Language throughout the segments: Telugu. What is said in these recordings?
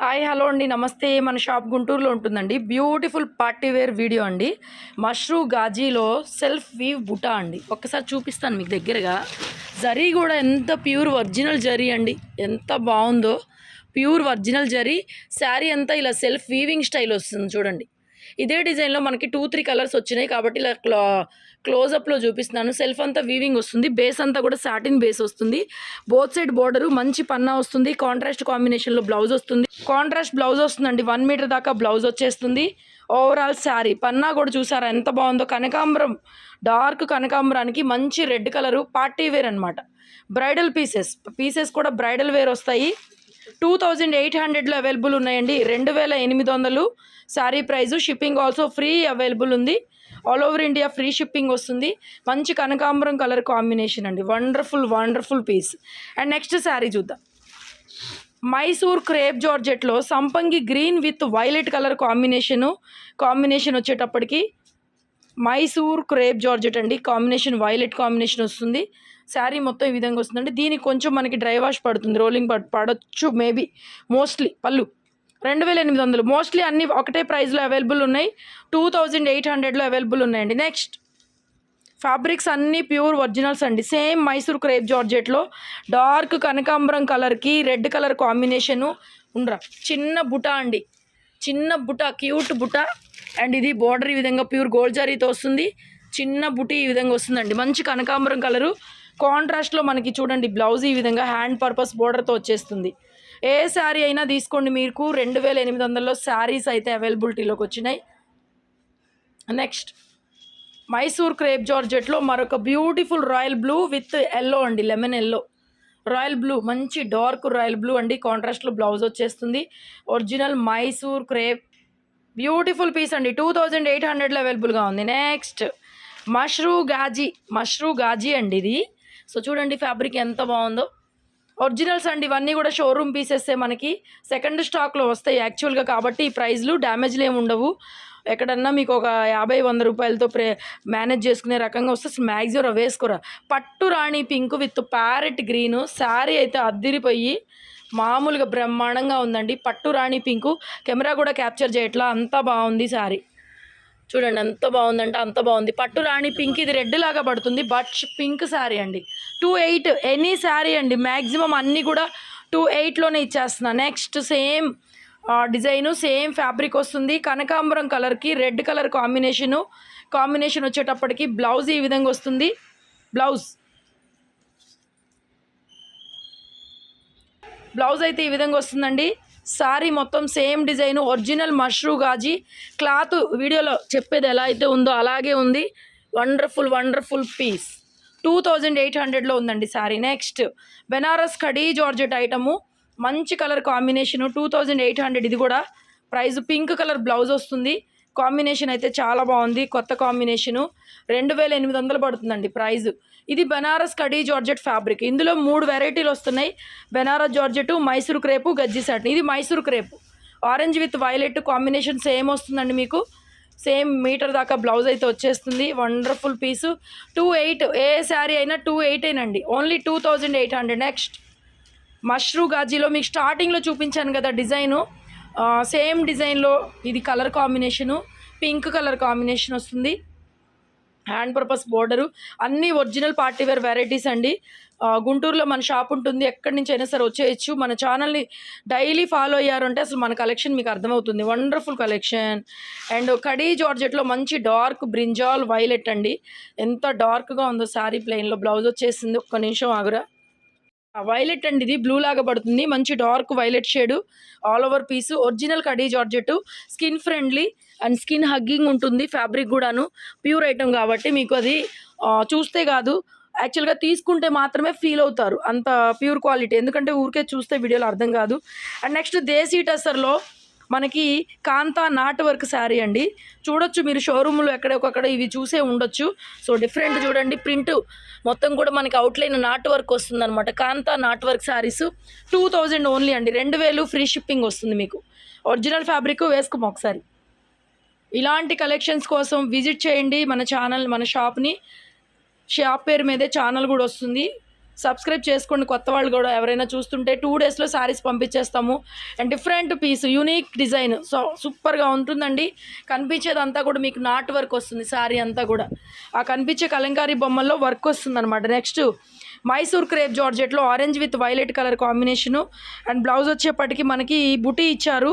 హాయ్ హలో అండి. నమస్తే. మన షాప్ గుంటూరులో ఉంటుందండి. బ్యూటిఫుల్ పార్టీ వేర్ వీడియో అండి. మష్రూ గాజీలో సెల్ఫ్ వీవ్ బుటా అండి. ఒక్కసారి చూపిస్తాను మీకు దగ్గరగా. జరీ కూడా ఎంత ప్యూర్ ఒరిజినల్ జరీ అండి. ఎంత బాగుందో. Pure original zari. శారీ అంతా ఇలా సెల్ఫ్ వీవింగ్ స్టైల్ వస్తుంది చూడండి. ఇదే డిజైన్లో మనకి టూ త్రీ కలర్స్ వచ్చినాయి కాబట్టి ఇలా క్లా క్లోజప్లో చూపిస్తున్నాను. సెల్ఫ్ అంతా వీవింగ్ వస్తుంది. బేస్ అంతా కూడా సాటిన్ బేస్ వస్తుంది. బోత్ సైడ్ బోర్డరు మంచి పన్నా వస్తుంది. కాంట్రాస్ట్ కాంబినేషన్లో బ్లౌజ్ వస్తుంది. కాంట్రాస్ట్ బ్లౌజ్ వస్తుందండి. వన్ మీటర్ దాకా బ్లౌజ్ వచ్చేస్తుంది. ఓవరాల్ శారీ. పన్నా కూడా చూసారా? ఎంత బాగుందో. కనకాంబరం డార్క్ కనకాంబరానికి మంచి రెడ్ కలరు. పార్టీ వేర్ అనమాట బ్రైడల్ పీసెస్. పీసెస్ కూడా బ్రైడల్ వేర్ వస్తాయి. టూ థౌజండ్ ఎయిట్ హండ్రెడ్లో అవైలబుల్ ఉన్నాయండి. రెండు వేల ఎనిమిది వందలు. Sari price shipping also free available ఉంది. All over India free shipping వస్తుంది. మంచి కనకాంబరం కలర్ కాంబినేషన్ అండి. Wonderful wonderful piece and next sari చూద్దాం. మైసూర్ క్రేప్ జార్జెట్లో సంపంగి green with violet colour combination combination వచ్చేటప్పటికి మైసూర్ క్రేప్ జార్జెట్ అండి. కాంబినేషన్ వైలెట్ కాంబినేషన్ వస్తుంది. శారీ మొత్తం ఈ విధంగా వస్తుందండి. దీనికి కొంచెం మనకి డ్రై వాష్ పడుతుంది. రోలింగ్ పడ్ పడవచ్చు మేబీ. మోస్ట్లీ పళ్ళు. రెండు వేల ఎనిమిది వందలు. మోస్ట్లీ అన్నీ ఒకటే ప్రైస్లో అవైలబుల్ ఉన్నాయి. టూ థౌజండ్ ఎయిట్ హండ్రెడ్లో అవైలబుల్ ఉన్నాయండి. నెక్స్ట్. ఫ్యాబ్రిక్స్ అన్నీ ప్యూర్ ఒరిజినల్స్ అండి. సేమ్ మైసూర్ క్రేప్ జార్జెట్లో. డార్క్ కనకాంబరం కలర్కి రెడ్ కలర్ కాంబినేషను ఉండరా. చిన్న బుట అండి. చిన్న బుట క్యూట్ బుట. అండ్ ఇది బోర్డర్ ఈ విధంగా ప్యూర్ గోల్డ్ జరీతో వస్తుంది. చిన్న బుటి ఈ విధంగా వస్తుందండి. మంచి కనకాంబరం కలరు. కాంట్రాస్ట్లో మనకి చూడండి బ్లౌజ్ ఈ విధంగా హ్యాండ్ పర్పస్ బోర్డర్తో వచ్చేస్తుంది. ఏ శారీ అయినా తీసుకోండి మీకు రెండు వేల ఎనిమిది వందల్లో శారీస్ అయితే అవైలబిలిటీలోకి వచ్చినాయి. నెక్స్ట్ మైసూర్ క్రేప్ జార్జెట్లో మరొక beautiful royal blue with yellow అండి లెమన్ ఎల్లో. రాయల్ బ్లూ మంచి డార్క్ రాయల్ బ్లూ అండి కాంట్రాస్ట్లో బ్లౌజ్ వచ్చేస్తుంది. Original Mysore crepe beautiful piece అండి టూ థౌజండ్ ఎయిట్ హండ్రెడ్లో అవైలబుల్గా ఉంది. నెక్స్ట్ మష్రూ గాజీ మష్రూ గాజీ అండి ఇది. సో చూడండి ఫ్యాబ్రిక్ ఎంత బాగుందో. ఒరిజినల్స్ అండి ఇవన్నీ కూడా షోరూమ్ పీసెస్సే మనకి. సెకండ్ స్టాక్లో వస్తాయి యాక్చువల్గా కాబట్టి ఈ ప్రైస్లు డ్యామేజ్లు ఏమి ఉండవు. ఎక్కడన్నా మీకు ఒక యాభై వంద రూపాయలతో ప్రే మేనేజ్ చేసుకునే రకంగా వస్తే మ్యాక్సిమం వేసుకోరా. పట్టు రాణి pink with parrot green sari అయితే అద్దిరిపోయి మామూలుగా బ్రహ్మాండంగా ఉందండి. పట్టు రాణి పింకు కెమెరా కూడా క్యాప్చర్ చేయట్లా అంత బాగుంది శారీ. చూడండి ఎంత బాగుందంటే అంత బాగుంది. పట్టు రాణి పింక్ ఇది రెడ్ లాగా పడుతుంది. బట్ పింక్ శారీ అండి. టూ ఎయిట్ ఎనీ శారీ అండి. మ్యాక్సిమం అన్నీ కూడా టూ ఎయిట్లోనే ఇచ్చేస్తున్నా. Next same design same fabric వస్తుంది. కనకాంబరం కలర్కి రెడ్ కలర్ కాంబినేషను కాంబినేషన్ వచ్చేటప్పటికి బ్లౌజ్ ఈ విధంగా వస్తుంది. బ్లౌజ్. బ్లౌజ్ అయితే ఈ విధంగా వస్తుందండి. సారీ మొత్తం same design original mashru gaji. Cloth వీడియోలో చెప్పేది ఎలా అయితే ఉందో అలాగే ఉంది. Wonderful wonderful piece. Two thousand eight హండ్రెడ్లో ఉందండి sari. Next Banaras khaddi georgette item. మంచి colour combination two thousand eight hundred. ఇది కూడా ప్రైస్ పింక్ కలర్ బ్లౌజ్ వస్తుంది. కాంబినేషన్ అయితే చాలా బాగుంది. కొత్త కాంబినేషను. రెండు వేల ఎనిమిది వందలు పడుతుందండి ప్రైజ్. ఇది బెనారస్ కడీ జార్జెట్ ఫ్యాబ్రిక్. ఇందులో మూడు వెరైటీలు వస్తున్నాయి. Banaras georgette Mysore crepe gaji satin. ఇది Mysore crepe. Orange with violet combination same వస్తుందండి మీకు. సేమ్ మీటర్ దాకా బ్లౌజ్ అయితే వచ్చేస్తుంది. Wonderful piece. టూ ఎయిట్ ఏ శారీ అయినా two eight అయినండి only two thousand eight hundred. Next. Mashru గాజీలో మీకు స్టార్టింగ్లో చూపించాను కదా డిజైను. సేమ్ డిజైన్లో ఇది colour combination pink colour combination వస్తుంది. హ్యాండ్ పర్పస్ బోర్డరు అన్నీ ఒరిజినల్ పార్టీ వేర్ వెరైటీస్ అండి. గుంటూరులో మన షాప్ ఉంటుంది. ఎక్కడి నుంచి అయినా సరే వచ్చేయచ్చు. మన ఛానల్ని డైలీ ఫాలో అయ్యారంటే అసలు మన కలెక్షన్ మీకు అర్థమవుతుంది. వండర్ఫుల్ కలెక్షన్ అండ్ కడీ జార్జెట్లో మంచి డార్క్ బ్రింజాల్ వైలెట్ అండి. ఎంత డార్క్గా ఉందో శారీ ప్లెయిన్లో బ్లౌజ్ వచ్చేసింది. ఒక్క నిమిషం ఆగురా. వైలెట్ అండి ఇది. బ్లూ లాగా పడుతుంది. మంచి dark violet shade all over piece original khadi georgette. Skin friendly and skin hugging ఉంటుంది. ఫ్యాబ్రిక్ కూడాను. ప్యూర్ ఐటమ్ కాబట్టి మీకు అది చూస్తే కాదు. యాక్చువల్గా తీసుకుంటే మాత్రమే ఫీల్ అవుతారు. అంత ప్యూర్ క్వాలిటీ ఎందుకంటే ఊరికే చూస్తే వీడియోలో అర్థం కాదు. అండ్ నెక్స్ట్ దేశీ టసర్లో మనకి కాంతా నాట్ వర్క్ శారీ అండి. చూడొచ్చు మీరు షోరూంలో ఎక్కడొకక్కడ ఇవి చూసే ఉండొచ్చు. సో డిఫరెంట్ చూడండి ప్రింట్ మొత్తం కూడా మనకి అవుట్లైన్ నాట్ వర్క్ వస్తుంది అనమాట kantha knot work saris two thousand only అండి. రెండు వేలు ఫ్రీ షిప్పింగ్ వస్తుంది మీకు. ఒరిజినల్ ఫ్యాబ్రిక్ వేసుకోము ఒకసారి. ఇలాంటి కలెక్షన్స్ కోసం విజిట్ చేయండి మన ఛానల్ మన షాప్ని. షాప్ పేరు మీదే ఛానల్ కూడా వస్తుంది. సబ్స్క్రైబ్ చేసుకోండి కొత్త వాళ్ళు కూడా. ఎవరైనా చూస్తుంటే టూ డేస్లో saris పంపించేస్తాము. And different piece unique design so సూపర్గా ఉంటుందండి. కనిపించేదంతా కూడా మీకు నాట్ వర్క్ వస్తుంది శారీ అంతా కూడా. ఆ కనిపించే కలంకారీ బొమ్మల్లో వర్క్ వస్తుంది అనమాట next Mysore crepe జార్జెట్లో orange with violet colour combination and blouse వచ్చేప్పటికి మనకి బుటీ ఇచ్చారు.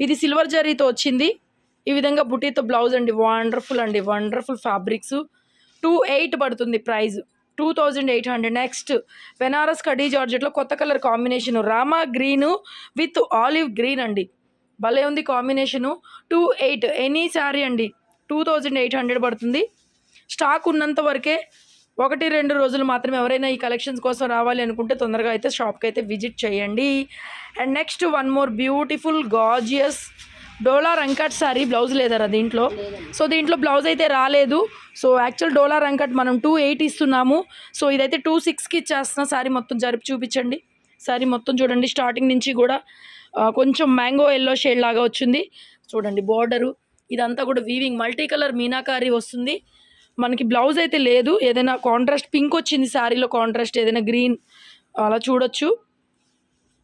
ఇది సిల్వర్ జరీతో వచ్చింది. ఈ విధంగా బుటీతో బ్లౌజ్ అండి. వండర్ఫుల్ అండి. వండర్ఫుల్ ఫ్యాబ్రిక్స్ టూ ఎయిట్ పడుతుంది price. Two thousand eight hundred. Next Banaras khaddi జార్జెట్లో కొత్త colour combination. Rama green with olive green అండి. భలే ఉంది combination. Two eight any sari అండి. టూ థౌజండ్ ఎయిట్ హండ్రెడ్ పడుతుంది. స్టాక్ ఉన్నంత వరకే ఒకటి రెండు రోజులు మాత్రమే ఎవరైనా ఈ కలెక్షన్స్ కోసం రావాలి అనుకుంటే తొందరగా అయితే షాప్కి అయితే విజిట్ చేయండి. And next one more beautiful gorgeous Dola రంకట్ sari blouse లేదరా దీంట్లో? సో దీంట్లో బ్లౌజ్ అయితే రాలేదు. సో యాక్చువల్ డోలా రంకట్ మనం టూ ఎయిట్ ఇస్తున్నాము. సో ఇదైతే టూ సిక్స్కి ఇచ్చేస్తున్న. సారీ మొత్తం జరిపి చూపించండి. సారీ మొత్తం చూడండి. స్టార్టింగ్ నుంచి కూడా కొంచెం మ్యాంగో ఎల్లో షేడ్ లాగా వచ్చింది. చూడండి బార్డరు. ఇదంతా కూడా వీవింగ్. మల్టీ కలర్ మీనాకారీ వస్తుంది. మనకి బ్లౌజ్ అయితే లేదు. ఏదైనా కాంట్రాస్ట్ పింక్ వచ్చింది శారీలో కాంట్రాస్ట్. ఏదైనా గ్రీన్ అలా చూడొచ్చు.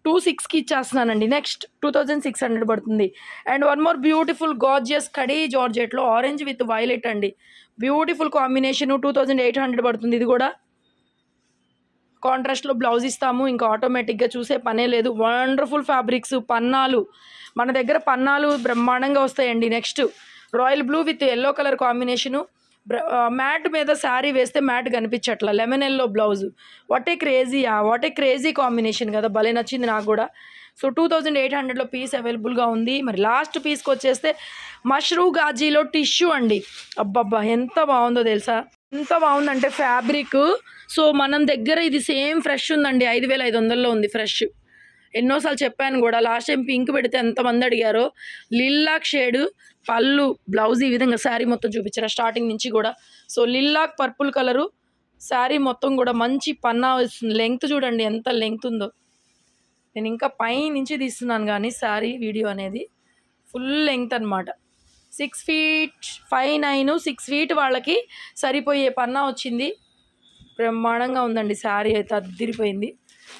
టూ సిక్స్కి ఇచ్చేస్తున్నానండి. Next two thousand six hundred పడుతుంది. And one more beautiful gorgeous khaddi జార్జెట్లో orange with violet అండి. Beautiful combination two thousand eight hundred పడుతుంది ఇది కూడా. కాంట్రాస్ట్లో బ్లౌజ్ ఇస్తాము ఇంకా ఆటోమేటిక్గా చూసే పనే లేదు. వండర్ఫుల్ ఫ్యాబ్రిక్స్ పన్నాలు. మన దగ్గర పన్నాలు బ్రహ్మాండంగా వస్తాయండి. Next royal blue with yellow colour combination. Mat మీద శారీ వేస్తే mat కనిపించట్లా. Lemon yellow blouse what a crazy what a crazy combination కదా. భలే నచ్చింది నాకు కూడా. సో టూ థౌజండ్ ఎయిట్ హండ్రెడ్లో పీస్ అవైలబుల్గా ఉంది. మరి లాస్ట్ పీస్కి వచ్చేస్తే మష్రూ గాజీలో టిష్యూ అండి. అబ్బబ్బా ఎంత బాగుందో తెలుసా? ఎంత బాగుందంటే ఫ్యాబ్రిక్ సో మనం దగ్గర ఇది సేమ్ ఫ్రెష్ ఉందండి. ఐదు వేల ఐదు వందల్లో ఉంది ఫ్రెష్ ఎన్నోసార్లు చెప్పాను కూడా లాస్ట్ టైం పింక్ పెడితే ఎంతమంది అడిగారో లిల్లాక్ షేడ్ పళ్ళు బ్లౌజ్ ఈ విధంగా శారీ మొత్తం చూపించారు స్టార్టింగ్ నుంచి కూడా. So lilac purple colour sari మొత్తం కూడా మంచి పన్నా వస్తుంది. లెంగ్త్ చూడండి ఎంత లెంగ్త్ ఉందో. నేను ఇంకా పై నుంచి తీస్తున్నాను కానీ శారీ వీడియో అనేది. ఫుల్ లెంగ్త్ అనమాట six feet five nine six feet వాళ్ళకి సరిపోయే పన్నా వచ్చింది. బ్రహ్మాండంగా ఉందండి శారీ అయితే అదిరిపోయింది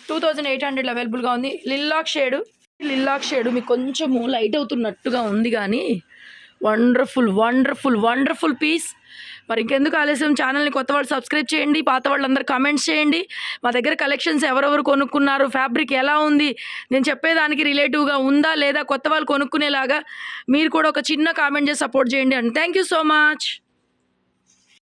టూ థౌజండ్ ఎయిట్ హండ్రెడ్ అవైలబుల్గా ఉంది. లిల్లాక్ షేడు లిల్లాక్ షేడు మీకు కొంచెము లైట్ అవుతున్నట్టుగా ఉంది కానీ వండర్ఫుల్ వండర్ఫుల్ వండర్ఫుల్ పీస్. మరి ఇంకెందుకు ఆలస్యం? ఛానల్ని కొత్త వాళ్ళు సబ్స్క్రైబ్ చేయండి పాత వాళ్ళందరూ కామెంట్స్ చేయండి. మా దగ్గర కలెక్షన్స్ ఎవరెవరు కొనుక్కున్నారు? ఫ్యాబ్రిక్ ఎలా ఉంది? నేను చెప్పేదానికి రిలేటివ్గా ఉందా లేదా? కొత్త వాళ్ళు కొనుక్కునేలాగా మీరు కూడా ఒక చిన్న కామెంట్ చేసి సపోర్ట్ చేయండి అండి థ్యాంక్ యూ సో మచ్